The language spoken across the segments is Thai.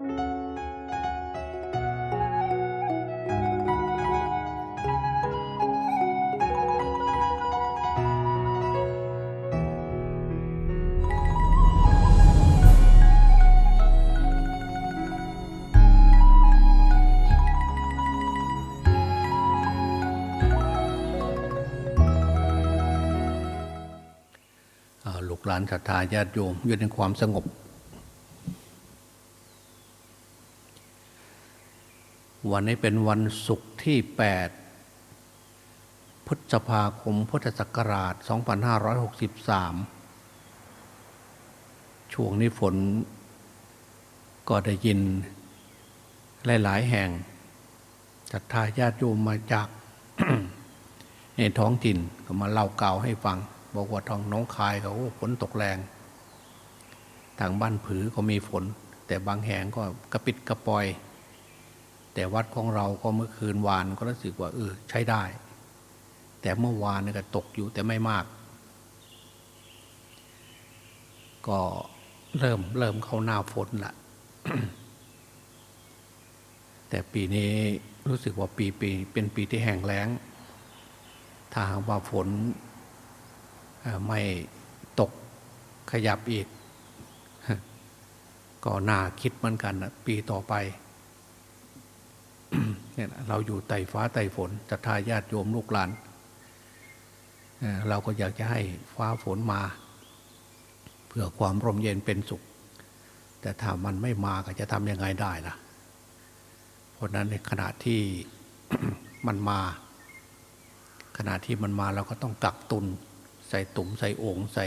อ่าลูกหลานศรัทธาญาติโยมอยู่ในความสงบ วันนี้เป็นวันศุกร์ที่ 8 พฤษภาคมพุทธศักราช 2563 ช่วงนี้ฝนก็ได้ยินหลาย ๆ แห่งศรัทาญาติโยมมาจากในท้องถิ่นก็มาเล่าเก่าให้ฟัง บอกว่าท้องน้องคายเขาฝนตกแรง ทางบ้านผือก็มีฝน แต่บางแห่งก็กระปิดกระปอย แต่วัดของเราก็เมื่อคืนวานก็รู้สึกว่าเออใช้ได้ แต่เมื่อวานนี่ก็ตกอยู่แต่ไม่มาก ก็เริ่มเริ่มเข้าหน้าฝนละแต่ปีนี้รู้สึกว่าปีปีเป็นปีที่แห้งแล้ง ถ้าหากว่าฝนออไม่ตกขยับอีก ก็น่าคิดเหมือนกันนะปีต่อไป เนี่ยเราอยู่ไต่ฟ้าไต่ฝนจะทาญาติโยมลูกหลานเราก็อยากจะให้ฟ้าฝนมา เพื่อความร่มเย็นเป็นสุข แต่ถ้ามันไม่มาก็จะทำยังไงได้ล่ะ เพราะนั้นในขณะที่มันมา ขณะที่มันมาเราก็ต้องกักตุน ใส่ตุ่มใส่โอ่งใส่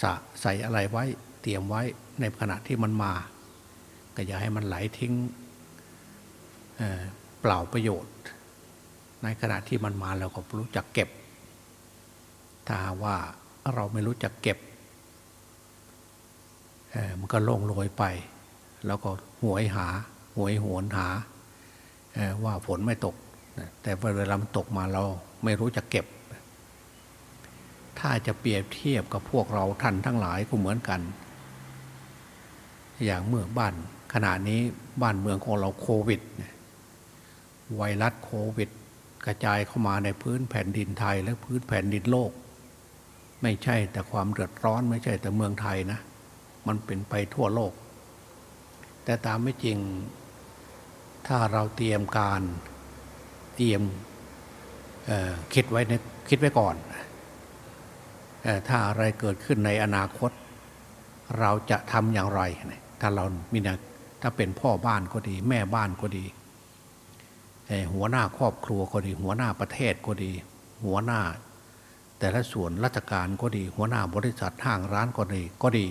สะใส่อะไรไว้เตรียมไว้ในขณะที่มันมา ก็อย่าให้มันไหลทิ้ง เปล่าประโยชน์ ในขณะที่มันมาเราก็รู้จักเก็บ ถ้าว่าเราไม่รู้จักเก็บมันก็โล่งโรยไป แล้วก็หวยหาหวยหวนหาว่าฝนไม่ตก แต่เวลามันตกมาเราไม่รู้จะเก็บ ถ้าจะเปรียบเทียบกับพวกเราท่านทั้งหลายก็เหมือนกัน อย่างเมื่อบ้านขณะนี้บ้านเมืองของเราโควิด เนี่ย ไวรัสโควิด กระจายเข้ามาในพื้นแผ่นดินไทยและพื้นแผ่นดินโลก ไม่ใช่แต่ความเดือดร้อนไม่ใช่แต่เมืองไทยนะ มันเป็นไปทั่วโลก แต่ตามไม่จริง ถ้าเราเตรียมการเตรียมคิดไว้ในคิดไว้ก่อนออถ้าอะไรเกิดขึ้นในอนาคต เราจะทำอย่างไร ถ้าเรามีนะถ้าเป็นพ่อบ้านก็ดี แม่บ้านก็ดี หัวหน้าครอบครัวก็ดี หัวหน้าประเทศก็ดี หัวหน้า แต่ละส่วนราชการก็ดี หัวหน้าบริษัทห้างร้านก็ดีก็ดี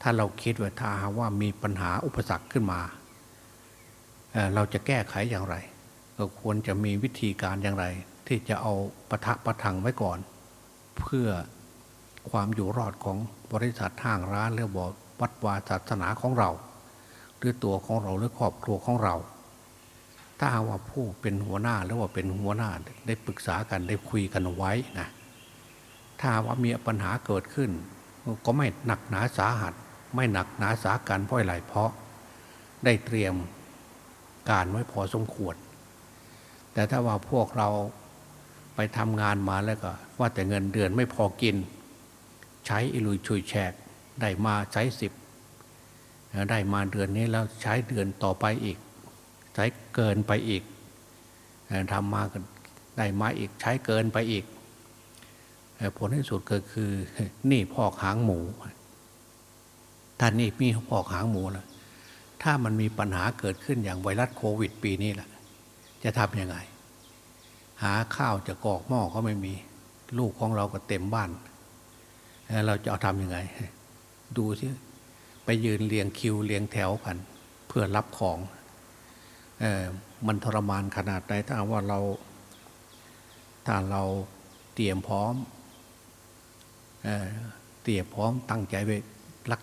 ถ้าเราคิดว่าถ้าหากว่ามีปัญหาอุปสรรคขึ้นมาเเราจะแก้ไขอย่างไร ก็ควรจะมีวิธีการอย่างไร ที่จะเอาปะทะประทังไว้ก่อน เพื่อความอยู่รอดของบริษัทห้างร้านหรือบอกวัดวาศาสนาของเรา หรือตัวของเราหรือครอบครัวของเรา ถ้าว่าผู้เป็นหัวหน้าหรือว่าเป็นหัวหน้าได้ปรึกษากันได้คุยกันไว้นะถ้าว่ามีปัญหาเกิดขึ้น ก็ไม่หนักหนาสาหัส ไม่หนักหนาสากันเพราะอะไรเพราะ ได้เตรียมการไว้พอสมควร แต่ถ้าว่าพวกเราไปทำงานมาแล้วก็ ว่าแต่เงินเดือนไม่พอกิน ใช้อิลุยชุยแฉกได้มาใช้สิบได้มาเดือนนี้แล้วใช้เดือนต่อไปอีก ใช้เกินไปอีกทำมาได้มาอีกใช้เกินไปอีก ผลที่สุดก็คือนี่พอกหางหมูถ้านนี่มีพอกหางหมูแล้วถ้ามันมีปัญหาเกิดขึ้นอย่างไวรัสโควิด ปีนี้แหละจะทำยังไง หาข้าวจะกอกหม้อก็ไม่มี ลูกของเราก็เต็มบ้านแล้วเราจะเอาทำยังไง ดูสิไปยืนเรียงคิวเรียงแถวกัน เพื่อรับของ มันทรมานขนาดไหนถ้าว่าเรา ถ้าเราเตรียมพร้อมเอเตรียมพร้อมตั้งใจไว้รัก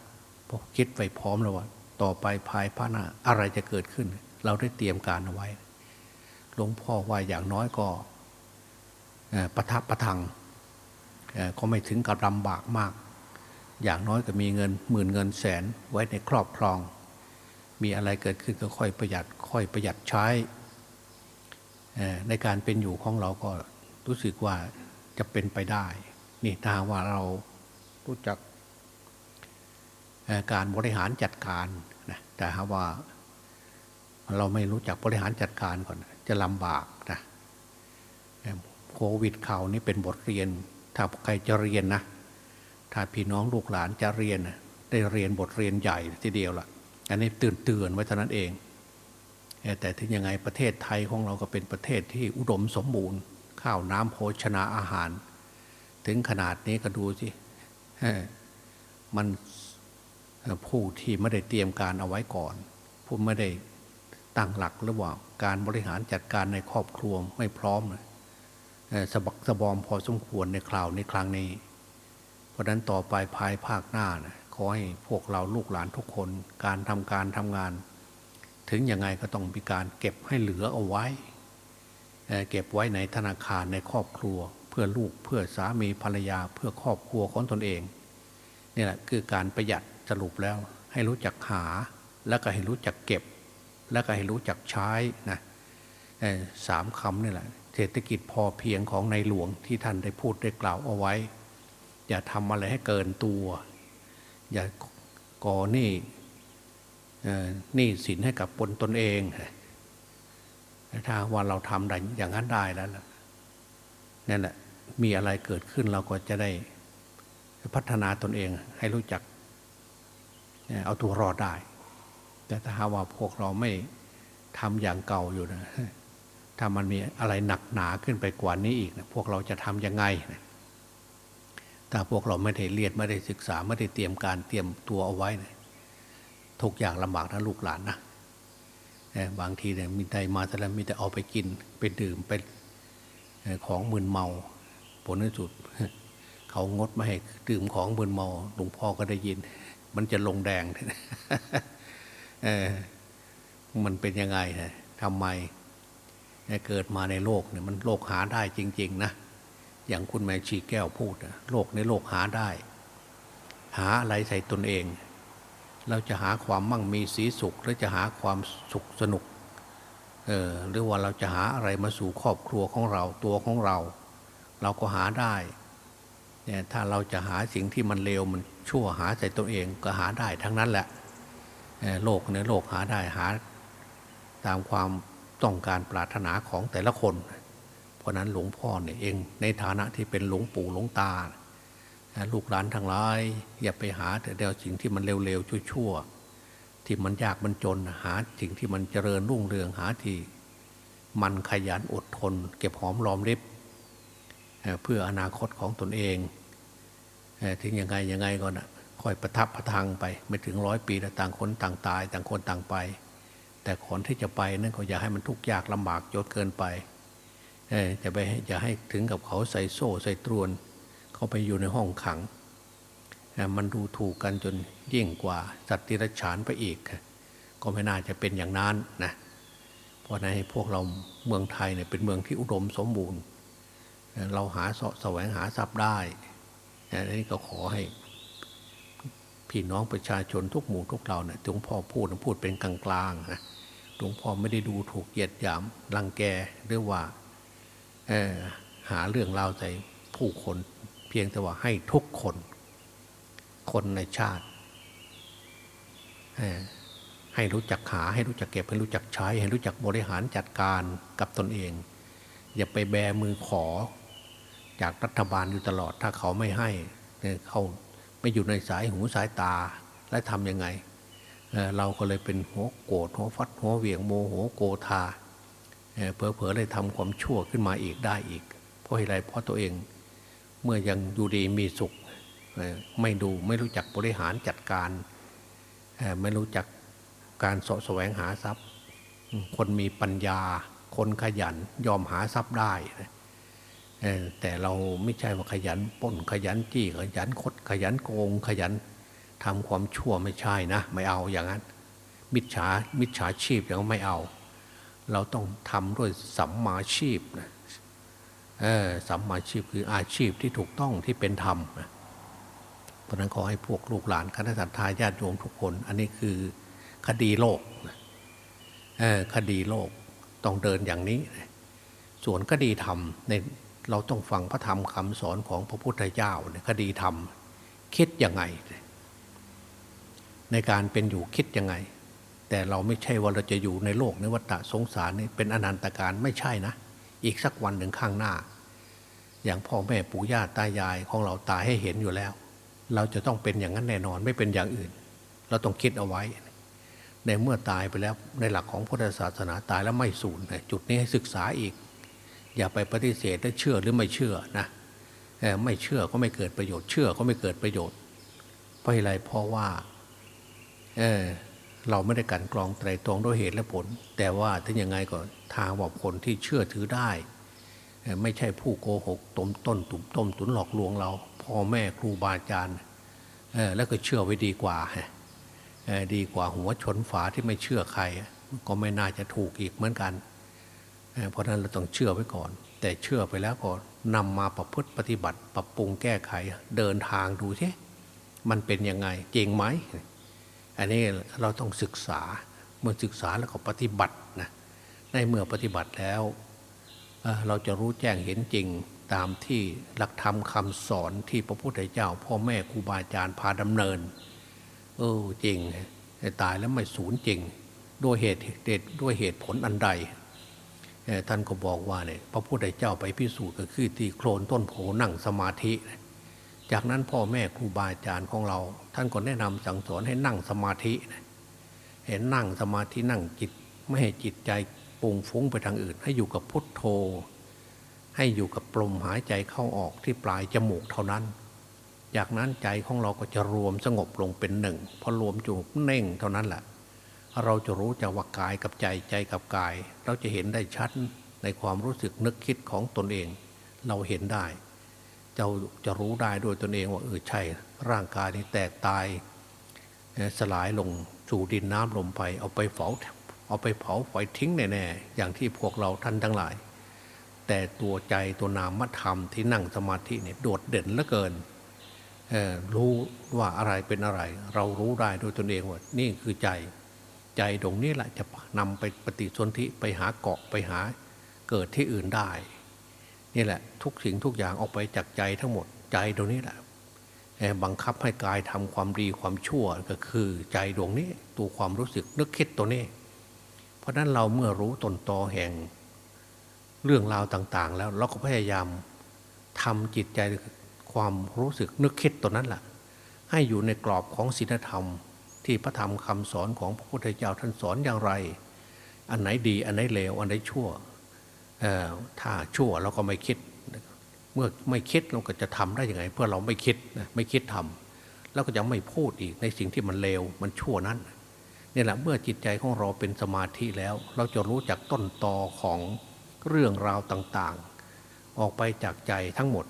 คิดไว้พร้อมแล้วว่า ต่อไปภายภาคหน้าอะไรจะเกิดขึ้น เราได้เตรียมการเอาไว้หลวงพ่อว่าอย่างน้อยก็ประทับประทังก็ไม่ถึงกับลำบากมาก อย่างน้อยก็มีเงินหมื่นเงินแสนไว้ในครอบครอง มีอะไรเกิดขึ้นก็ค่อยประหยัดค่อยประหยัดใช้ในการเป็นอยู่ของเราก็รู้สึกว่าจะเป็นไปได้ นี่ถ้าว่าเรารู้จักการบริหารจัดการนะแต่หาว่าเราไม่รู้จักบริหารจัดการก่อน จะลำบากนะโควิดข่าวนี้เป็นบทเรียน ถ้าใครจะเรียนนะ ถ้าพี่น้องลูกหลานจะเรียน ได้เรียนบทเรียนใหญ่ทีเดียวล่ะ อันนี้ตื่นเตือนไว้เท่านั้นเอง แต่ถึงยังไงประเทศไทยของเราก็เป็นประเทศที่อุดมสมบูรณ์ ข้าวน้ำโภชนาอาหาร ถึงขนาดนี้ก็ดูสิมันผู้ที่ไม่ได้เตรียมการเอาไว้ก่อน ผู้ไม่ได้ตั้งหลักรือว่างการบริหารจัดการในครอบครัวไม่พร้อมเลยสะบักสะบอมพอสมควรในคราวในครั้งนี้ เพราะฉะนั้นต่อไปภายภาคหน้านะ ขอให้พวกเราลูกหลานทุกคนการทำการทำงาน ถึงยังไงก็ต้องมีการเก็บให้เหลือเอาไว้เเก็บไว้ในธนาคารในครอบครัว เพื่อลูกเพื่อสามีภรรยาเพื่อครอบครัวของตนเองนี่แหละคือการประหยัดสรุปแล้ว ให้รู้จักหาแล้วก็ให้รู้จักเก็บ แล้วก็ให้รู้จักใช้นะสามคำนี่แหละเศรษฐกิจพอเพียงของในหลวงที่ท่านได้พูดได้กล่าวเอาไว้ อย่าทำอะไรให้เกินตัว อย่าก่อหนี้หนี้สินให้กับปนตนเอง ถ้าว่าเราทำได้อย่างนั้นได้แล้วนั่นแหละมีอะไรเกิดขึ้นเราก็จะได้พัฒนาตนเองให้รู้จัก เอาตัวรอดได้ แต่ถ้าหาว่าพวกเราไม่ทำอย่างเก่าอยู่นะถ้ามันมีอะไรหนักหนาขึ้นไปกว่านี้อีกนะพวกเราจะทำยังไงนะ ถ้าพวกเราไม่ได้เรียนไม่ได้ศึกษาไม่ได้เตรียมการเตรียมตัวเอาไว้นี่ยทุกอย่างลำบากนะลูกหลานนะบางทีเนี่ยมีใดมาแต่ละมีแต่เอาไปกินไปดื่มไปของมึนเมา ผลที่สุด เขางดไม่ให้ดื่มของมึนเมาหลวงพ่อก็ได้ยิน มันจะลงแดงเออมันเป็นยังไงนะทำไมเกิดมาในโลกเนี่ยมันโลกหาได้จริง ๆ นะ อย่างคุณแม่ชีแก้วพูดนะโลกในโลกหาได้ หาอะไรใส่ตนเอง เราจะหาความมั่งมีสีสุขหรือจะหาความสุขสนุกเออหรือว่าเราจะหาอะไรมาสู่ครอบครัวของเราตัวของเรา เราก็หาได้เนี่ยถ้าเราจะหาสิ่งที่มันเลวมันชั่วหาใส่ตัวเองก็หาได้ทั้งนั้นแหละโลกในโลกหาได้หา ตามความต้องการปรารถนาของแต่ละคน เพราะนั้นหลวงพ่อเนี่ยเองในฐานะที่เป็นหลวงปู่หลวงตา ลูกหลานทั้งหลาย อย่าไปหาแต่เดียวสิ่งที่มันเร็วๆชั่วๆที่มันยากมันจนหาสิ่งที่มันเจริญรุ่งเรืองหาที่มันขยันอดทน เก็บหอมรอมริบเเพื่ออนาคตของตนเองเอถึงยังไงยังไงก่อนอะค่อยประทับประทังไป ไม่ถึงร้อยปีแล้วต่างคนต่างตาย ต่างคนต่างไป แต่ขอนที่จะไปนั่นก็อย่าให้มันทุกข์ยากลำบากจนเกินไป จะไปให้อย่าให้ถึงกับเขาใส่โซ่ใส่ตรวน เข้าไปอยู่ในห้องขัง มันดูถูกกันจนยิ่งกว่าสัตว์ติรฉานไปอีก ก็ไม่น่าจะเป็นอย่างนั้นนะเพราะในพวกเราเมืองไทยเนี่ยเป็นเมืองที่อุดมสมบูรณ์ เราหาสะแสวงหาทรัพย์ได้อันนี้ก็ขอให้พี่น้องประชาชนทุกหมู่ทุกเราเนี่ยหลวงพ่อพูดพูดเป็นกลางๆนะหลวงพ่อไม่ได้ดูถูกเหยียดหยามรังแกหรือว่า หาเรื่องราวใส่ผู้คนเพียงแต่ว่าให้ทุกคน คนในชาติ ให้รู้จักหาให้รู้จักเก็บให้รู้จักใช้ ให้รู้จักบริหารจัดการกับตนเอง อย่าไปแบมือขอ จากรัฐบาลอยู่ตลอดถ้าเขาไม่ให้เขาไม่อยู่ในสายหูสายตาและทำยังไงเเราก็เลยเป็นหัวโกรธหัวฟัดหัวเหวี่ยงโมโหโกธา เผลอๆเลยทำความชั่วขึ้นมาอีกได้อีก เพราะอะไรเพราะตัวเองเมื่อยังอยู่ดีมีสุข ไม่ดูไม่รู้จักบริหารจัดการ ไม่รู้จักการสาะแสวงหาทรัพย์ คนมีปัญญา คนขยันยอมหาทรัพย์ได้แต่เราไม่ใช่ว่าขยันป้นขยันจี้ขยันคดขยันโกง ขยันทำความชั่วไม่ใช่นะ ไม่เอาอย่างนั้น มิจฉามิจฉาชีพอย่างไม่เอา เราต้องทำด้วยสัมมาชีพนะสัมมาชีพคืออาชีพที่ถูกต้องที่เป็นธรรมนะเพราะนั้นขอให้พวกลูกหลานคณะสัตยาญาติโยมทุกคน อันนี้คือคดีโลกนะคดีโลกต้องเดินอย่างนี้ ส่วนคดีธรรมในเราต้องฟังพระธรรมคำสอนของพระพุทธเจ้าเนี่ยคดีธรรมคิดยังไง ในการเป็นอยู่คิดยังไง แต่เราไม่ใช่ว่าเราจะอยู่ในโลกในวัฏสงสารนี่เป็นอนันตการไม่ใช่นะ อีกสักวันหนึ่งข้างหน้า อย่างพ่อแม่ปู่ย่าตายายของเราตายให้เห็นอยู่แล้ว เราจะต้องเป็นอย่างนั้นแน่นอนไม่เป็นอย่างอื่น เราต้องคิดเอาไว้ ในเมื่อตายไปแล้วในหลักของพุทธศาสนาตายแล้วไม่สูญจุดนี้ให้ศึกษาอีก อย่าไปปฏิเสธได้เชื่อหรือไม่เชื่อนะไม่เชื่อก็ไม่เกิดประโยชน์ เชื่อก็ไม่เกิดประโยชน์เพราะอะไรเพราะว่า เออ เราไม่ได้กันกรองไตรตรองด้วยเหตุและผล แต่ว่าถึงยังไงก็ทางบอกคนที่เชื่อถือได้ ไม่ใช่ผู้โกหกต้มต้นตุ่มต้มตุนหลอกลวงเราพ่อแม่ครูบาอาจารย์แล้วก็เชื่อไว้ดีกว่าดีกว่าหัวชนฝาที่ไม่เชื่อใคร ก็ไม่น่าจะถูกอีกเหมือนกัน เพราะฉะนั้นเราต้องเชื่อไว้ก่อน แต่เชื่อไปแล้วก็นำมาประพฤติปฏิบัติ ปรับปรุงแก้ไข เดินทางดูใช่มันเป็นยังไง จริงไหม อันนี้เราต้องศึกษาเมื่อศึกษาแล้วก็ปฏิบัตินะในเมื่อปฏิบัติแล้วเเราจะรู้แจ้งเห็นจริงตามที่หลักธรรมคำสอนที่พระพุทธเจ้า พ่อแม่ครูบาอาจารย์พาดำเนิน เออจริงตายแล้วไม่สูญจริง ด้วยเหตุเด็ดด้วยเหตุผลอันใดท่านก็บอกว่าเนี่ยพระพุทธเจ้าไปพิสูจน์ก็คือที่โคลนต้นโพนั่งสมาธิ จากนั้นพ่อแม่ครูบาอาจารย์ของเรา ท่านก็แนะนำสั่งสอนให้นั่งสมาธิ เห็นนั่งสมาธินั่งจิต ไม่ให้จิตใจปุ่งฟุ้งไปทางอื่น ให้อยู่กับพุทโธ ให้อยู่กับลมหายใจเข้าออกที่ปลายจมูกเท่านั้น จากนั้นใจของเราก็จะรวมสงบลงเป็นหนึ่งพอรวมจูบเน่งเท่านั้นแหละเราจะรู้จากว่ากายกับใจใจกับกาย เราจะเห็นได้ชัดในความรู้สึกนึกคิดของตนเอง เราเห็นได้ เราจะรู้ได้ด้วยตนเองว่าเออใช่ ร่างกายนี้แตกตายสลายลงสู่ดินน้ำลมไป เอาไปเผาเอาไปเผาไฟทิ้งแน่ๆอย่างที่พวกเราท่านทั้งหลาย แต่ตัวใจตัวนามธรรมที่นั่งสมาธิเนี่ยโดดเด่นเหลือเกินรู้ว่าอะไรเป็นอะไร เรารู้ได้ด้วยตนเองว่านี่คือใจ ใจตรงนี้แหละจะนำไปปฏิสนธิไปหาเกาะไปหาเกิดที่อื่นได้ นี่แหละ ทุกสิ่งทุกอย่างออกไปจากใจทั้งหมดใจตรงนี้แหละบังคับให้กายทำความดีความชั่วก็คือใจดวงนี้ตัวความรู้สึกนึกคิดตัวนี้ เพราะฉะนั้นเราเมื่อรู้ตนตอแห่งเรื่องราวต่าง ๆ แล้วเราก็พยายามทำจิตใจความรู้สึกนึกคิดตัวนั้นแหละให้อยู่ในกรอบของศีลธรรม ที่พระธรรมคำสอนของพระพุทธเจ้าท่านสอนอย่างไร อันไหนดีอันไหนเลวอันไหนชั่ว ถ้าชั่วเราก็ไม่คิด เมื่อไม่คิดเราก็จะทำได้ยังไง เพื่อเราไม่คิดนะไม่คิดทำแล้วก็จะไม่พูดอีกในสิ่งที่มันเลวมันชั่วนั้นนี่แหละเมื่อจิตใจของเราเป็นสมาธิแล้ว เราจะรู้จักต้นตอของเรื่องราวต่างๆ ออกไปจากใจทั้งหมด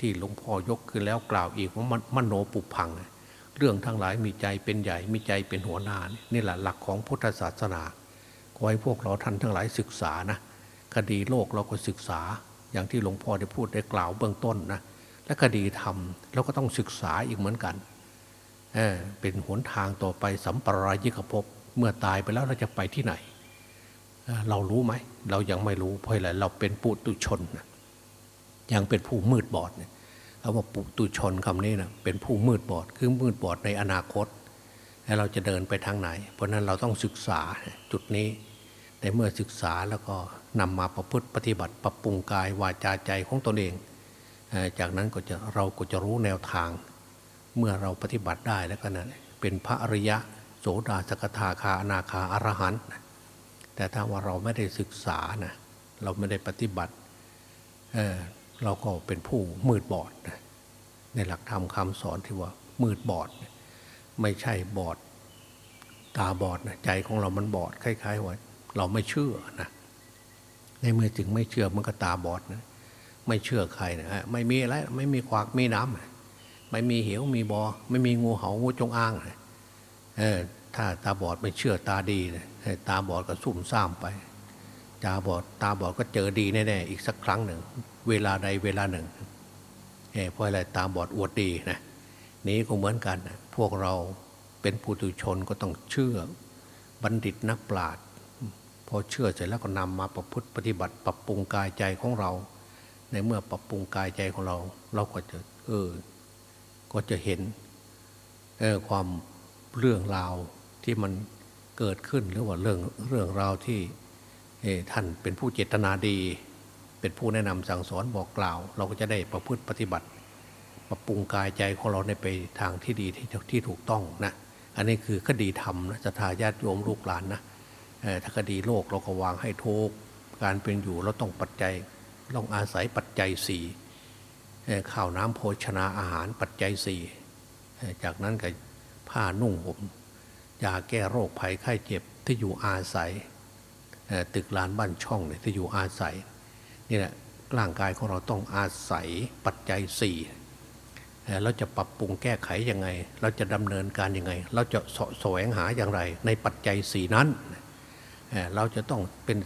ที่หลวงพ่อยกขึ้นแล้วกล่าวอีกว่ามนมโนปุพัง เรื่องทั้งหลายมีใจเป็นใหญ่มีใจเป็นหัวหน้านี่แหละหลักของพุทธศาสนาขอให้พวกเราท่านทั้งหลายศึกษานะ คดีโลกเราก็ศึกษาอย่างที่หลวงพ่อได้พูดได้กล่าวเบื้องต้นนะและคดีธรรมเราก็ต้องศึกษาอีกเหมือนกันเเป็นหนทางต่อไปสัมปรายิกภพเมื่อตายไปแล้วเราจะไปที่ไหนเเรารู้ไหม เรายังไม่รู้เพราะอะไรเราเป็นปุตุชนนะยังเป็นผู้มืดบอดเนี่ยคำว่าปุตุชนคำนี้นะเป็นผู้มืดบอดคือมืดบอดในอนาคต แล้วเราจะเดินไปทางไหน เพราะนั้นเราต้องศึกษาจุดนี้ แต่เมื่อศึกษาแล้วก็นำมาประพฤติปฏิบัติปรับปรุงกายวาจาใจของตนเอง จากนั้นก็จะเราก็จะรู้แนวทาง เมื่อเราปฏิบัติได้แล้วก็นะเป็นพระอริยะโสดาสกทาคาอนาคาอรหันต์แต่ถ้าว่าเราไม่ได้ศึกษานะเราไม่ได้ปฏิบัติเเราก็เป็นผู้มืดบอดนะในหลักธรรมคำสอนที่ว่ามืดบอด ไม่ใช่บอด ตาบอดนะใจของเรามันบอดคล้ายๆว่า เราไม่เชื่อนะในเมื่อจึงไม่เชื่อมันก็ตาบอดนะไม่เชื่อใครนะฮะไม่มีอะไรไม่มีควากมีน้ำไม่มีเหวมีบอ ไม่มีงูเหางูจงอางนะเออถ้าตาบอดไม่เชื่อตาดีนะตาบอดก็ซุ่มซ่ามไปตาบอดตาบอดก็เจอดีแน่ๆอีกสักครั้งหนึ่ง เวลาใดเวลาหนึ่งเออเพราะอะไรตาบอดอวดดีนะนี้ก็เหมือนกันนะพวกเราเป็นปุถุชนก็ต้องเชื่อบัณฑิตนักปราชญ์ อเชื่อเสร็จแล้วก็นำมาประพฤติปฏิบัติ ปรับปรุงกายใจของเรา ในเมื่อปรับปรุงกายใจของเรา เราก็จะเออ ก็จะเห็นเออความเรื่องราวที่มันเกิดขึ้นหรือว่าเรื่องเรื่องราวที่เออท่านเป็นผู้เจตนาดี เป็นผู้แนะนำสั่งสอนบอกกล่าว เราก็จะได้ประพฤติปฏิบัติ ปรับปรุงกายใจของเราในไปทางที่ดีที่ที่ถูกต้องนะ อันนี้คือคดีธรรมนะจะทายาติโยมลูกหลานนะ ถ้าคดีโลกเราก็วางให้ทุกการเป็นอยู่เราต้องปัจจัยต้องอาศัยปัจจัยสี่ข้าวน้ำโภชนาอาหารปัจจัยสี่จากนั้นก็ผ้านุ่งห่มยาแก้โรคภัยไข้เจ็บที่อยู่อาศัยตึกลานบ้านช่องเนี่ยที่อยู่อาศัยนี่แหละร่างกายของเราต้องอาศัยปัจจัยสี่เราจะปรับปรุงแก้ไขยังไง เราจะดำเนินการยังไง เราจะสะแสวงหาอย่างไร ในปัจจัยสี่นั้น เราจะต้องเป็น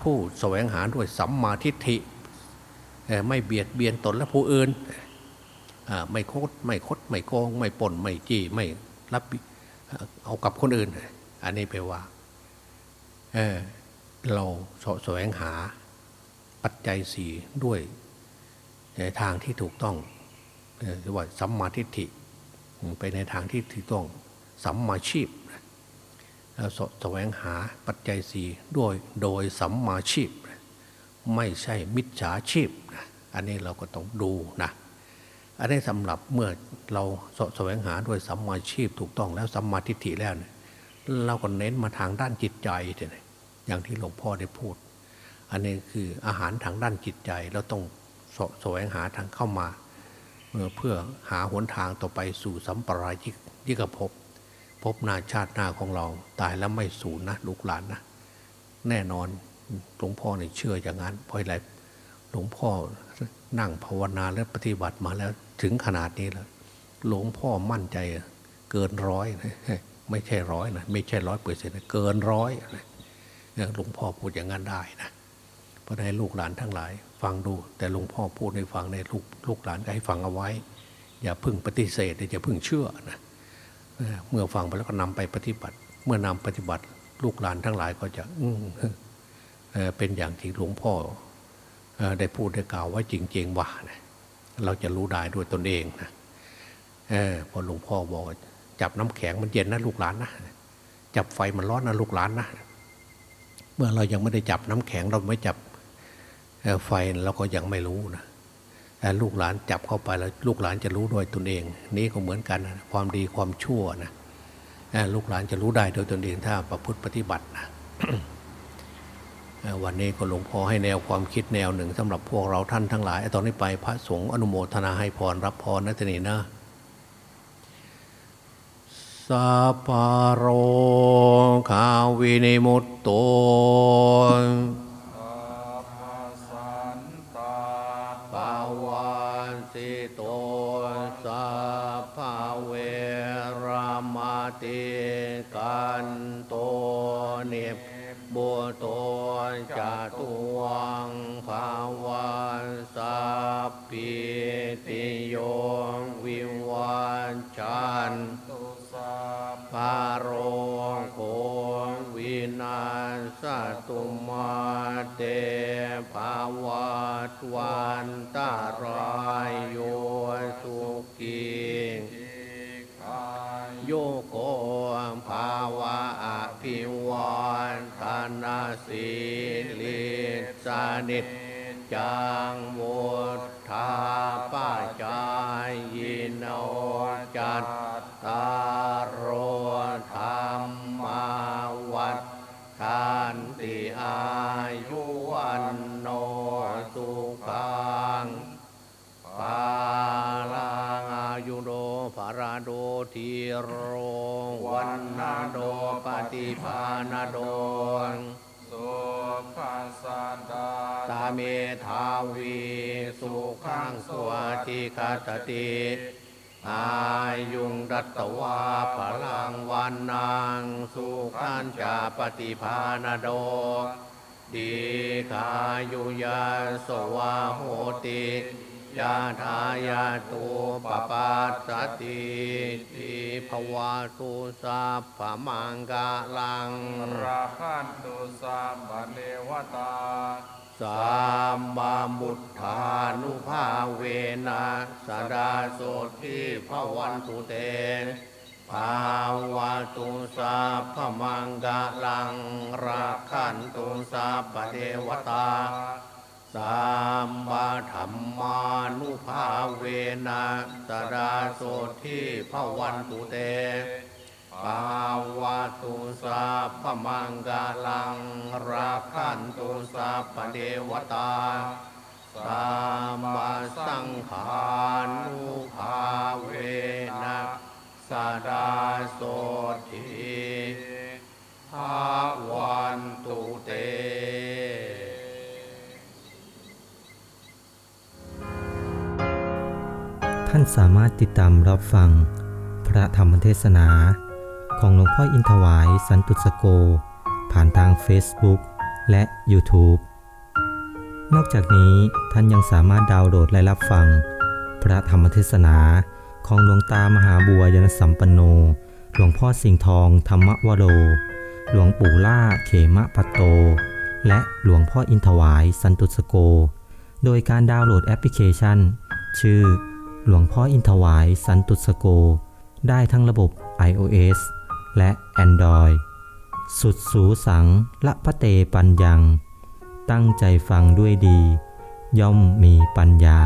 ผู้แสวงหาด้วยสัมมาทิฏฐิไม่เบียดเบียนตนและผู้อื่นไม่โคดไม่คดไม่โกง ไม่ปนไม่จี้ไม่รับเอากับคนอื่น อันนี้แปลว่าเเราแสวงหาปัจจัยสีด้วยทางที่ถูกต้องเอ่อเรียกว่าสัมมาทิฏฐิไปในทางที่ถูกต้องสัมมาชีพ สแสวงหาปัจจัยสีด้วยโดยสัมมาชีพ ไม่ใช่มิจฉาชีพนะอันนี้เราก็ต้องดูนะอันนี้สำหรับเมื่อเราสแสวงหาด้วยสัมมาชีพถูกต้องแล้วสัมมาทิฏฐิแล้วเนี่ยเราก็เน้นมาทางด้านจิตใจเนี่ยอย่างที่หลวงพ่อได้พูด อันนี้คืออาหารทางด้านจิตใจเราต้องสแสวงหาทางเข้ามาเพื่อหาหนทางต่อไปสู่สัมปรายิกยิกภพ ภพหน้าชาติหน้าของเรา ตายแล้วไม่สูญนะลูกหลานนะแน่นอนหลวงพ่อเนี่ยเชื่ออย่างนั้นเพราะอะไรหลวงพ่อนั่งภาวนาและปฏิบัติมาแล้วถึงขนาดนี้แล้วหลวงพ่อมั่นใจเกินร้อยนะไม่ใช่ร้อยนะไม่ใช่ร้อยเปอร์เซ็นต์เกินร้อยนะหลวงพ่อพูดอย่างนั้นได้นะเพราะให้ลูกหลานทั้งหลาย ฟังดู แต่หลวงพ่อพูดให้ฟังในลูกลูกหลานก็ให้ฟังเอาไว้ อย่าพึ่งปฏิเสธอย่าพึ่งเชื่อนะ เมื่อฟังไปแล้วก็นำไปปฏิบัติ เมื่อนำปฏิบัติลูกหลานทั้งหลายก็จะอืเป็นอย่างที่หลวงพ่อได้พูดได้กล่าวไว้จริงๆว่านะเราจะรู้ได้ด้วยตนเองนะอพอหลวงพ่อบอกจับน้ำแข็งมันเย็นนะลูกหลานนะจับไฟมันร้อนนะลูกหลานนะเมื่อเรายังไม่ได้จับน้ำแข็งเราไม่จับไฟเราก็ยังไม่รู้นะ ลูกหลานจับเข้าไปแล้วลูกหลานจะรู้โดยตนเอง นี่ก็เหมือนกันความดีความชั่วนะลูกหลานจะรู้ได้โดยตนเองถ้าประพฤติปฏิบัตินะวันนี้ก็หลวงพ่อให้แนวความคิดแนวหนึ่งสำหรับพวกเราท่านทั้งหลายตอนนี้ไปพระสงฆ์อนุโมทนาให้พรรับพรนะทีนี้นะสัพพโรคาวินิมุตโต นิจจังวุธาปจายยิโนจัตตารโรธรรมาวัฏทานติอายุวันโนสุขังปาลังอายุโดภาราโดทีโรวันนาโดปฏิภาณโด เมทาวีสุขังสวัติคาตติอายุงรัตตวาพลังวันนางสุขันจาปฏิภาณโดดีคายุยาสวาโหติยาทายาตุปปาสติติภวาตุสัพพมังกาลังราคันตุสัมปเนวตา สัมมามุทธานุภาเวนะสดาโสทิภวันตุเต ภาวะตุสัพมังกาลังราคันตุสัพพเทวตาสัมมาธรรมานุภาเวนะสดาโสทิภวันตุเต ภา ตุสัพมังกาลังราคันตุสัพพเทวตาสัมาสังขานุภาเวนะสดาโสทิภาวันตุเตท่านสามารถติดตามรับฟัง พระธรรมเทศนา ของหลวงพ่ออินทวายสันตุสโก ผ่านทาง Facebook และ YouTube นอกจากนี้ท่านยังสามารถดาวน์โหลดและรับฟัง พระธรรมเทศนาของหลวงตามหาบัวยนสัมปันโน หลวงพ่อสิงห์ทองธรรมวโร หลวงปู่ล่าเขมะปัตโต และหลวงพ่ออินทวายสันตุสโก โดยการดาวน์โหลดแอปพลิเคชัน ชื่อ หลวงพ่ออินทวายสันตุสโก ได้ทั้งระบบ iOS และ Android สุดสูสังละพะเตปัญญัง ตั้งใจฟังด้วยดี ย่อมมีปัญญา